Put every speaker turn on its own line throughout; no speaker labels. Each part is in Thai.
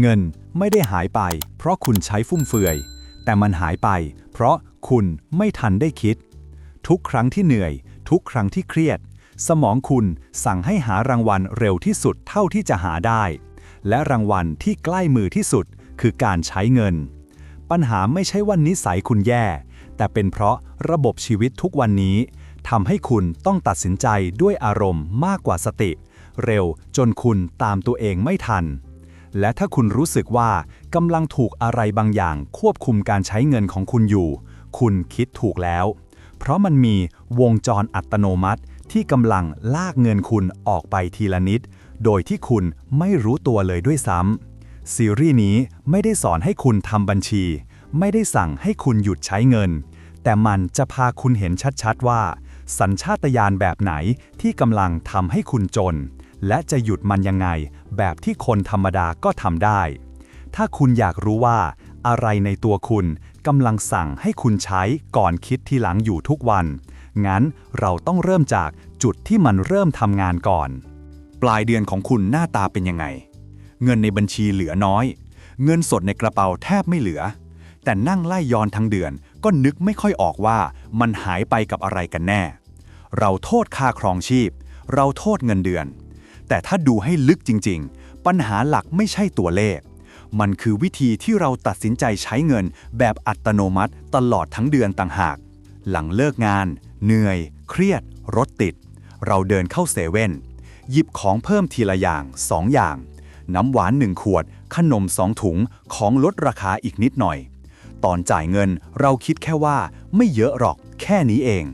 เงินไม่ได้หายไป เพราะคุณใช้ฟุ่มเฟือย แต่มันหายไป เพราะคุณไม่ทันได้คิด ทุกครั้งที่เหนื่อย ทุกครั้งที่เครียด สมองคุณสั่งให้หารางวัลเร็วที่สุดเท่าที่จะหาได้ และรางวัลที่ใกล้มือที่สุดคือการใช้เงิน ปัญหาไม่ใช่ว่านิสัยคุณแย่ แต่เป็นเพราะระบบชีวิตทุกวันนี้ทำให้คุณต้องตัดสินใจด้วยอารมณ์มากกว่าสติ เร็วจนคุณตามตัวเองไม่ทัน และถ้าคุณรู้สึกว่ากำลังถูกอะไรบางอย่างควบคุมการใช้เงินของคุณอยู่ คุณคิดถูกแล้ว เพราะมันมีวงจรอัตโนมัติ ที่กำลังลากเงินคุณออกไปทีละนิด โดยที่คุณไม่รู้ตัวเลยด้วยซ้ำซีรีส์นี้ไม่ได้สอนให้คุณทำบัญชี ไม่ได้สั่งให้คุณหยุดใช้เงิน แต่มันจะพาคุณเห็นชัดๆว่า สัญชาตญาณแบบไหนที่กำลังทำให้คุณจน และจะหยุดมันยังไง แบบที่คนธรรมดาก็ทำได้ ถ้าคุณอยากรู้ว่า อะไรในตัวคุณกำลังสั่งให้คุณใช้ก่อนคิดทีหลังอยู่ทุกวัน งั้นเราต้องเริ่มจากจุดที่มันเริ่มทำงานก่อน
ปลายเดือนของคุณหน้าตาเป็นยังไง เงินในบัญชีเหลือน้อย เงินสดในกระเป๋าแทบไม่เหลือ แต่นั่งไล่ย้อนทั้งเดือนก็นึกไม่ค่อยออกว่ามันหายไปกับอะไรกันแน่ เราโทษค่าครองชีพ เราโทษเงินเดือน แต่ถ้าดูให้ลึกจริง ๆ ปัญหาหลักไม่ใช่ตัวเลข มันคือวิธีที่เราตัดสินใจใช้เงินแบบอัตโนมัติตลอดทั้งเดือนต่างหาก หลังเลิกงาน เหนื่อย เครียด รถติด เราเดินเข้าเซเว่นหยิบของเพิ่มทีละอย่างสองอย่าง น้ำหวานหนึ่งขวด ขนมสองถุงของลดราคาอีกนิดหน่อย ตอนจ่ายเงินเราคิดแค่ว่าไม่เยอะหรอกแค่นี้เอง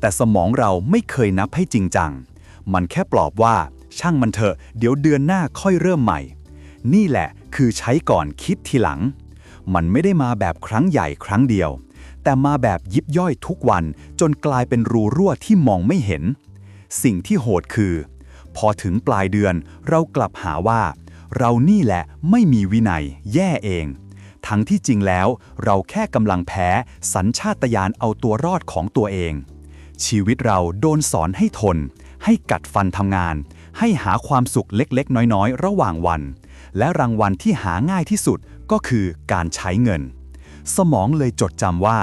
แต่สมองเราไม่เคยนับให้จริงจัง มันแค่ปลอบว่า ช่างมันเถอะ เดี๋ยวเดือนหน้าค่อยเริ่มใหม่ นี่แหละคือใช้ก่อนคิดทีหลัง มันไม่ได้มาแบบครั้งใหญ่ครั้งเดียว แต่มาแบบยิบย่อยทุกวันจนกลายเป็นรูรั่วที่มองไม่เห็น สิ่งที่โหดคือ พอถึงปลายเดือนเรากลับหาว่า เรานี่แหละไม่มีวินัย แย่เอง ทั้งที่จริงแล้วเราแค่กำลังแพ้สัญชาตญาณเอาตัวรอดของตัวเองชีวิตเราโดนสอนให้ทน ให้กัดฟันทำงาน ให้หาความสุขเล็กๆ น้อยๆ ระหว่างวัน และรางวัลที่หาง่ายที่สุดก็คือการใช้เงิน สมองเลยจดจำว่า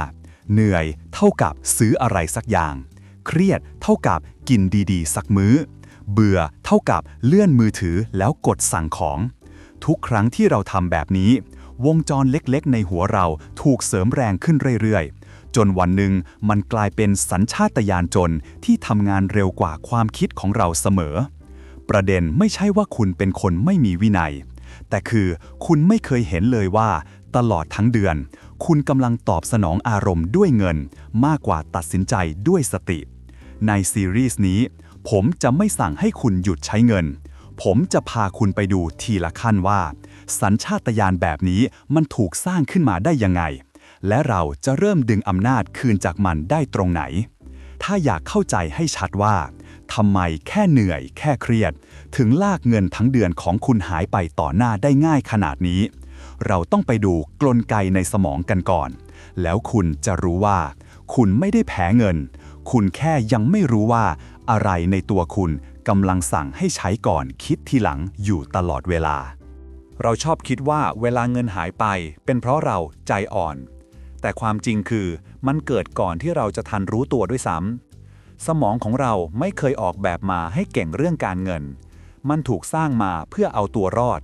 เหนื่อยเท่ากับซื้ออะไรสักอย่าง เครียดเท่ากับกินดีๆ สักมื้อ เบื่อเท่ากับเลื่อนมือถือแล้วกดสั่งของ ทุกครั้งที่เราทำแบบนี้ วงจรเล็กๆ ในหัวเราถูกเสริมแรงขึ้นเรื่อยๆจนวันหนึ่งมันกลายเป็นสัญชาตญาณจนที่ทำงานเร็วกว่าความคิดของเราเสมอ ประเด็นไม่ใช่ว่าคุณเป็นคนไม่มีวินัย แต่คือคุณไม่เคยเห็นเลยว่า ตลอดทั้งเดือน คุณกำลังตอบสนองอารมณ์ด้วยเงิน มากกว่าตัดสินใจด้วยสติ ในซีรีส์นี้ ผมจะไม่สั่งให้คุณหยุดใช้เงิน ผมจะพาคุณไปดูทีละขั้นว่า สัญชาตญาณแบบนี้มันถูกสร้างขึ้นมาได้ยังไง และเราจะเริ่มดึงอำนาจคืนจากมันได้ตรงไหน ถ้าอยากเข้าใจให้ชัดว่า ทำไมแค่เหนื่อย แค่เครียด ถึงลากเงินทั้งเดือนของคุณหายไปต่อหน้าได้ง่ายขนาดนี้ เราต้องไปดูกลไกในสมองกันก่อน แล้วคุณจะรู้ว่า คุณไม่ได้แพ้เงิน คุณแค่ยังไม่รู้ว่า อะไรในตัวคุณกำลังสั่งให้ใช้ก่อนคิดทีหลังอยู่ตลอดเวลา เราชอบคิดว่าเวลาเงินหายไป เป็นเพราะเราใจอ่อน แต่ความจริงคือมันเกิดก่อนที่เราจะทันรู้ตัวด้วยซ้ำ สมองของเราไม่เคยออกแบบมาให้เก่งเรื่องการเงิน มันถูกสร้างมาเพื่อเอาตัวรอด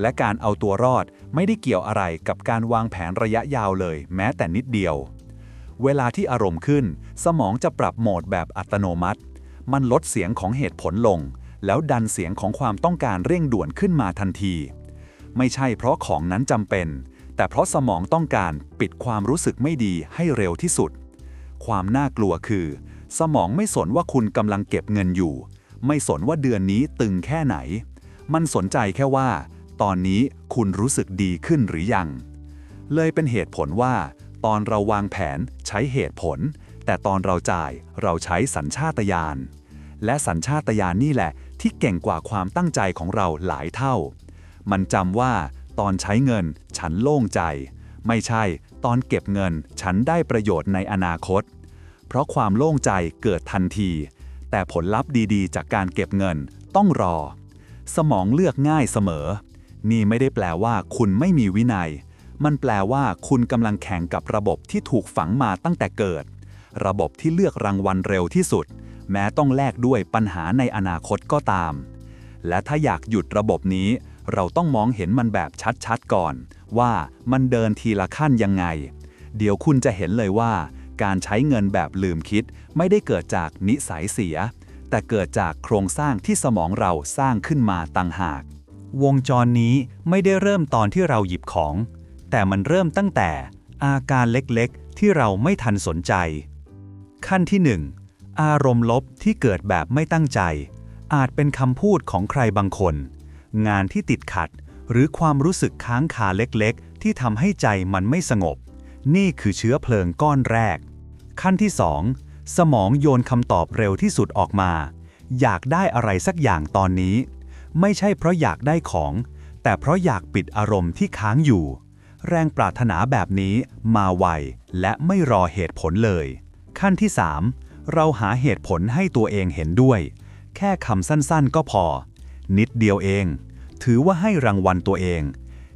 และการเอาตัวรอดไม่ได้เกี่ยวอะไรกับการวางแผนระยะยาวเลย แม้แต่นิดเดียว เวลาที่อารมณ์ขึ้น สมองจะปรับโหมดแบบอัตโนมัติ มันลดเสียงของเหตุผลลง แล้วดันเสียงของความต้องการเร่งด่วนขึ้นมาทันที ไม่ใช่เพราะของนั้นจำเป็น แต่เพราะสมองต้องการปิดความรู้สึกไม่ดีให้เร็วที่สุด ความน่ากลัวคือ สมองไม่สนว่าคุณกำลังเก็บเงินอยู่ ไม่สนว่าเดือนนี้ตึงแค่ไหน มันสนใจแค่ว่า ตอนนี้คุณรู้สึกดีขึ้นหรือยัง เลยเป็นเหตุผลว่า ตอนเราวางแผนใช้เหตุผล แต่ตอนเราจ่ายเราใช้สัญชาตญาณและสัญชาตญาณนี่แหละ ที่เก่งกว่าความตั้งใจของเราหลายเท่า มันจำว่า ตอนใช้เงิน ฉันโล่งใจ ไม่ใช่ ตอนเก็บเงิน ฉันได้ประโยชน์ในอนาคต เพราะความโล่งใจเกิดทันที แต่ผลลัพธ์ดีๆ จากการเก็บเงินต้องรอ สมองเลือกง่ายเสมอ นี่ไม่ได้แปลว่าคุณไม่มีวินัย มันแปลว่าคุณกำลังแข่งกับระบบที่ถูกฝังมาตั้งแต่เกิด ระบบที่เลือกรางวัลเร็วที่สุด แม้ต้องแลกด้วยปัญหาในอนาคตก็ตาม และถ้าอยากหยุดระบบนี้ เราต้องมองเห็นมันแบบชัดๆก่อน ว่ามันเดินทีละขั้นยังไง เดี๋ยวคุณจะเห็นเลยว่า การใช้เงินแบบลืมคิด ไม่ได้เกิดจากนิสัยเสีย แต่เกิดจากโครงสร้างที่สมองเราสร้างขึ้นมาต่างหาก
วงจรนี้ไม่ได้เริ่มตอนที่เราหยิบของ แต่มันเริ่มตั้งแต่อาการเล็กๆ ที่เราไม่ทันสนใจ ขั้นที่ 1 อารมณ์ลบที่เกิดแบบไม่ตั้งใจ อาจเป็นคำพูดของใครบางคน งานที่ติดขัด หรือความรู้สึกค้างคาเล็กๆ ที่ทำให้ใจมันไม่สงบ นี่คือเชื้อเพลิงก้อนแรก ขั้นที่ 2 สมองโยนคำตอบเร็วที่สุดออกมา อยากได้อะไรสักอย่างตอนนี้ ไม่ใช่เพราะอยากได้ของ แต่เพราะอยากปิดอารมณ์ที่ค้างอยู่ แรงปรารถนาแบบนี้มาไวและไม่รอเหตุผลเลย ขั้นที่ 3 เราหาเหตุผลให้ตัวเองเห็นด้วย แค่คำสั้นๆก็พอ นิดเดียวเอง ถือว่าให้รางวัลตัวเอง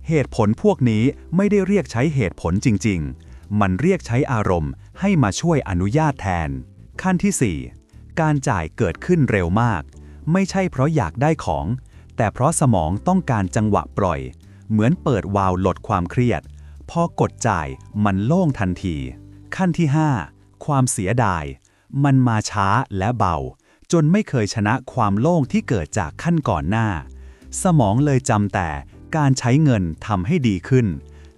เหตุผลพวกนี้ไม่ได้เรียกใช้เหตุผลจริง ๆ มันเรียกใช้อารมณ์ให้มาช่วยอนุญาตแทน ขั้นที่ 4 การจ่ายเกิดขึ้นเร็วมาก ไม่ใช่เพราะอยากได้ของ แต่เพราะสมองต้องการจังหวะปล่อย เหมือนเปิดวาล์วลดความเครียด พอกดจ่ายมันโล่งทันที ขั้นที่ 5 ความเสียดาย มันมาช้าและเบา จนไม่เคยชนะความโล่งที่เกิดจากขั้นก่อนหน้า สมองเลยจำแต่ การใช้เงินทำให้ดีขึ้น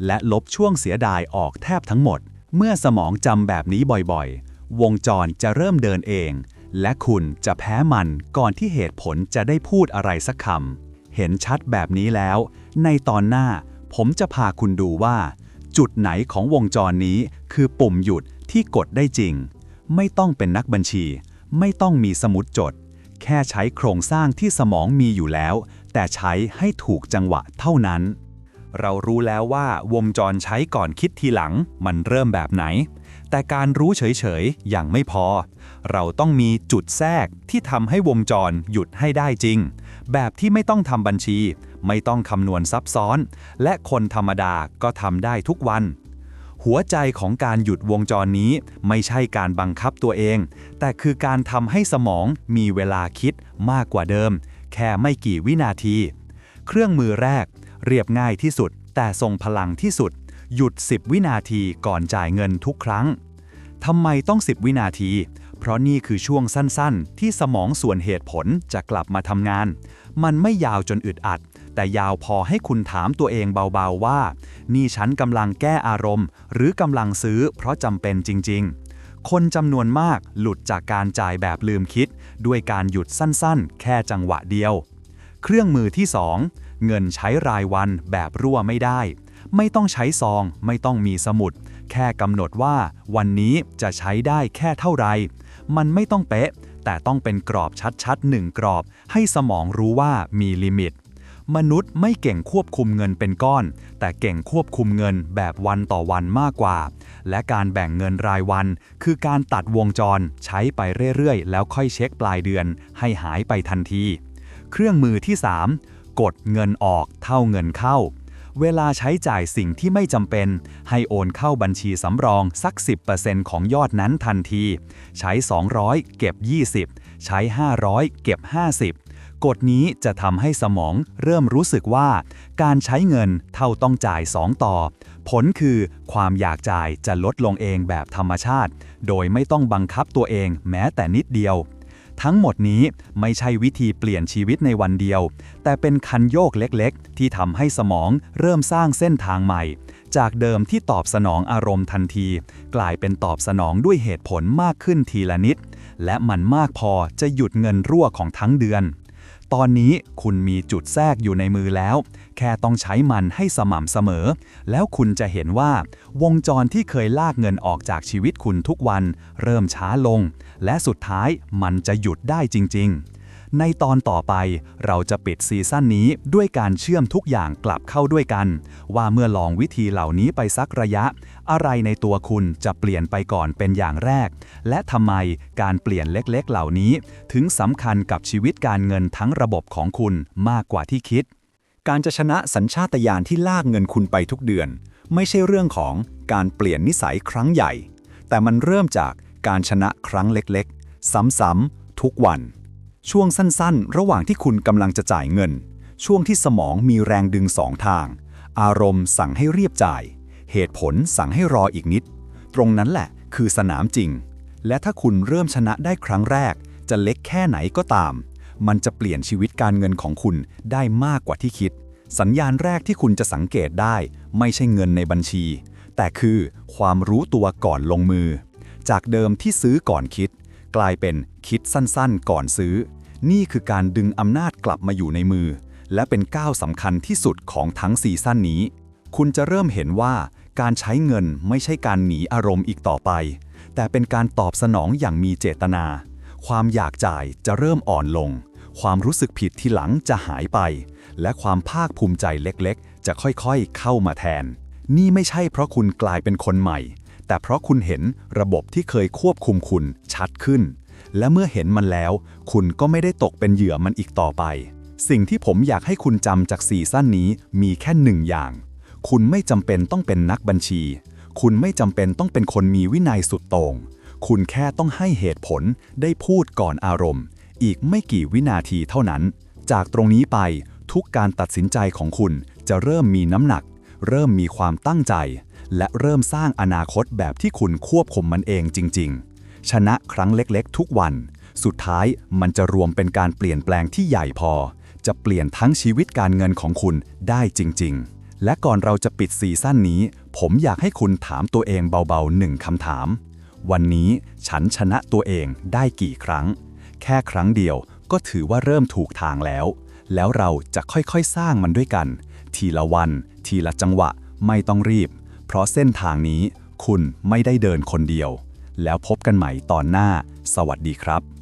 และลบช่วงเสียดายออกแทบทั้งหมด เมื่อสมองจำแบบนี้บ่อยๆ วงจรจะเริ่มเดินเอง และคุณจะแพ้มันก่อนที่เหตุผลจะได้พูดอะไรสักคำเห็นชัดแบบนี้แล้ว ในตอนหน้าผมจะพาคุณดูว่า จุดไหนของวงจรนี้คือปุ่มหยุดที่กดได้จริง ไม่ต้องเป็นนักบัญชี ไม่ต้องมีสมุดจด แค่ใช้โครงสร้างที่สมองมีอยู่แล้ว แต่ใช้ให้ถูกจังหวะเท่านั้น เรารู้แล้วว่าวงจรใช้ก่อนคิดทีหลังมันเริ่มแบบไหน แต่การรู้เฉยๆยังไม่พอ เราต้องมีจุดแทรกที่ทำให้วงจรหยุดให้ได้จริง แบบที่ไม่ต้องทำบัญชี ไม่ต้องคำนวณซับซ้อน และคนธรรมดาก็ทำได้ทุกวันหัวใจของการหยุดวงจรนี้ไม่ใช่การบังคับตัวเอง แต่คือการทำให้สมองมีเวลาคิดมากกว่าเดิม แค่ไม่กี่วินาที เครื่องมือแรก เรียบง่ายที่สุด แต่ทรงพลังที่สุด หยุด 10 วินาทีก่อนจ่ายเงินทุกครั้งทำไมต้อง 10 วินาที เพราะนี่คือช่วงสั้นๆ ที่สมองส่วนเหตุผลจะกลับมาทำงาน มันไม่ยาวจนอึดอัด แต่ยาวพอให้คุณถามตัวเองเบาๆว่า นี่ฉันกำลังแก้อารมณ์ หรือกำลังซื้อเพราะจำเป็นจริง ๆ คนจำนวนมากหลุดจากการจ่ายแบบลืมคิด ด้วยการหยุดสั้นๆ แค่จังหวะเดียว เครื่องมือที่ 2 เงินใช้รายวันแบบรั่วไม่ได้ ไม่ต้องใช้ซอง ไม่ต้องมีสมุด แค่กำหนดว่า วันนี้จะใช้ได้แค่เท่าไรมันไม่ต้องเป๊ะ แต่ต้องเป็นกรอบชัดๆหนึ่งกรอบ ให้สมองรู้ว่ามีลิมิต มนุษย์ไม่เก่งควบคุมเงินเป็นก้อน แต่เก่งควบคุมเงินแบบวันต่อวันมากกว่า และการแบ่งเงินรายวัน คือการตัดวงจรใช้ไปเรื่อยๆ แล้วค่อยเช็คปลายเดือน ให้หายไปทันที เครื่องมือที่ 3 กดเงินออกเท่าเงินเข้า เวลาใช้จ่ายสิ่งที่ไม่จำเป็น ให้โอนเข้าบัญชีสำรองสัก 10%ของยอดนั้นทันที ใช้ 200 เก็บ 20 ใช้ 500 เก็บ 50 กฎนี้จะทำให้สมองเริ่มรู้สึกว่า การใช้เงินเท่าต้องจ่าย 2 ต่อ ผลคือความอยากจ่ายจะลดลงเองแบบธรรมชาติ โดยไม่ต้องบังคับตัวเองแม้แต่นิดเดียว ทั้งหมดนี้ไม่ใช่วิธีเปลี่ยนชีวิตในวันเดียว แต่เป็นคันโยกเล็กๆ ที่ทำให้สมองเริ่มสร้างเส้นทางใหม่ จากเดิมที่ตอบสนองอารมณ์ทันที กลายเป็นตอบสนองด้วยเหตุผลมากขึ้นทีละนิดและมันมากพอจะหยุดเงินรั่วของทั้งเดือน ตอนนี้คุณมีจุดแทรกอยู่ในมือแล้ว แค่ต้องใช้มันให้สม่ำเสมอ แล้วคุณจะเห็นว่า วงจรที่เคยลากเงินออกจากชีวิตคุณทุกวัน เริ่มช้าลง และสุดท้ายมันจะหยุดได้จริง ๆ ในตอนต่อไปเราจะปิดซีซั่นนี้ด้วยการเชื่อมทุกอย่างกลับเข้าด้วยกัน ว่าเมื่อลองวิธีเหล่านี้ไปสักระยะ อะไรในตัวคุณจะเปลี่ยนไปก่อนเป็นอย่างแรก และทำไมการเปลี่ยนเล็กๆ เหล่านี้ ถึงสำคัญกับชีวิตการเงินทั้งระบบของคุณมากกว่าที่คิด การจะชนะสัญชาตญาณที่ลากเงินคุณไปทุกเดือน ไม่ใช่เรื่องของการเปลี่ยนนิสัยครั้งใหญ่ แต่มันเริ่มจากการชนะครั้งเล็กๆ ซ้ำๆทุกวัน ช่วงสั้นๆ ระหว่างที่คุณกำลังจะจ่ายเงิน ช่วงที่สมองมีแรงดึงสองทาง อารมณ์สั่งให้เรียบจ่าย เหตุผลสั่งให้รออีกนิด ตรงนั้นแหละคือสนามจริง และถ้าคุณเริ่มชนะได้ครั้งแรก จะเล็กแค่ไหนก็ตาม มันจะเปลี่ยนชีวิตการเงินของคุณได้มากกว่าที่คิด สัญญาณแรกที่คุณจะสังเกตได้ ไม่ใช่เงินในบัญชี แต่คือความรู้ตัวก่อนลงมือ จากเดิมที่ซื้อก่อนคิด กลายเป็นคิดสั้นๆ ก่อนซื้อ นี่คือการดึงอำนาจกลับมาอยู่ในมือ และเป็นก้าวสำคัญที่สุดของทั้งซีซั่นนี้ คุณจะเริ่มเห็นว่าการใช้เงินไม่ใช่การหนีอารมณ์อีกต่อไป แต่เป็นการตอบสนองอย่างมีเจตนา ความอยากจ่ายจะเริ่มอ่อนลง ความรู้สึกผิดที่หลังจะหายไป และความภาคภูมิใจเล็กๆ จะค่อยๆ เข้ามาแทน นี่ไม่ใช่เพราะคุณกลายเป็นคนใหม่ แต่เพราะคุณเห็นระบบที่เคยควบคุมคุณชัดขึ้น และเมื่อเห็นมันแล้ว คุณก็ไม่ได้ตกเป็นเหยื่อมันอีกต่อไป สิ่งที่ผมอยากให้คุณจำจากซีซั่นนี้มีแค่หนึ่งอย่าง คุณไม่จำเป็นต้องเป็นนักบัญชี คุณไม่จำเป็นต้องเป็นคนมีวินัยสุดโต่งคุณแค่ต้องให้เหตุผลได้พูดก่อนอารมณ์ อีกไม่กี่วินาทีเท่านั้น จากตรงนี้ไปทุกการตัดสินใจของคุณจะเริ่มมีน้ำหนัก เริ่มมีความตั้งใจ และเริ่มสร้างอนาคตแบบที่คุณควบคุมมันเองจริง ๆ ชนะครั้งเล็กๆ ทุกวัน สุดท้ายมันจะรวมเป็นการเปลี่ยนแปลงที่ใหญ่พอ จะเปลี่ยนทั้งชีวิตการเงินของคุณได้จริง ๆ และก่อนเราจะปิดซีซั่นนี้ ผมอยากให้คุณถามตัวเองเบาๆหนึ่งคำถาม วันนี้ฉันชนะตัวเองได้กี่ครั้ง แค่ครั้งเดียวก็ถือว่าเริ่มถูกทางแล้ว แล้วเราจะค่อยๆสร้างมันด้วยกัน ทีละวัน ทีละจังหวะ ไม่ต้องรีบ เพราะเส้นทางนี้คุณไม่ได้เดินคนเดียว แล้วพบกันใหม่ตอนหน้า สวัสดีครับ